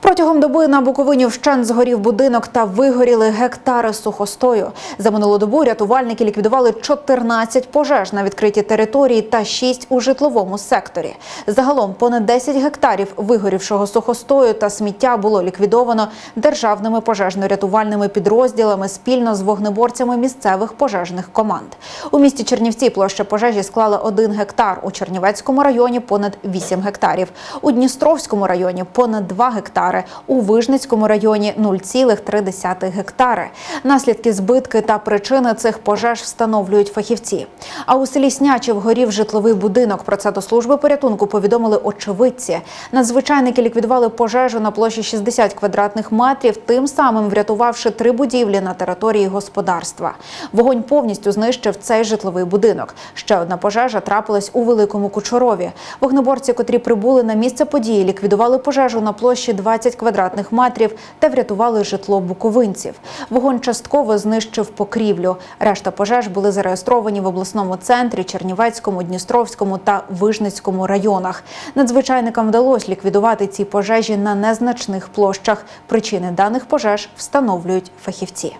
Протягом доби на Буковині вщент згорів будинок та вигоріли гектари сухостою. За минулу добу рятувальники ліквідували 14 пожеж на відкритій території та 6 у житловому секторі. Загалом понад 10 гектарів вигорівшого сухостою та сміття було ліквідовано державними пожежно-рятувальними підрозділами спільно з вогнеборцями місцевих пожежних команд. У місті Чернівці площа пожежі склала 1 гектар, у Чернівецькому районі понад 8 гектарів, у Дністровському районі понад 2 гектари, у Вижницькому районі 0,3 гектари. Наслідки збитки та причини цих пожеж встановлюють фахівці. А у селі Снячів горів житловий будинок. Про це до служби порятунку повідомили очевидці. Надзвичайники ліквідували пожежу на площі 60 квадратних метрів, тим самим врятувавши три будівлі на території господарства. Вогонь повністю знищив цей житловий будинок. Ще одна пожежа трапилась у Великому Кучорові. Вогнеборці, котрі прибули на місце події, ліквідували пожежу на площі 20 квадратних метрів та врятували житло буковинців. Вогонь частково знищив покрівлю. Решта пожеж були зареєстровані в обласному центрі, Чернівецькому, Дністровському та Вижницькому районах. Надзвичайникам вдалося ліквідувати ці пожежі на незначних площах. Причини даних пожеж встановлюють фахівці.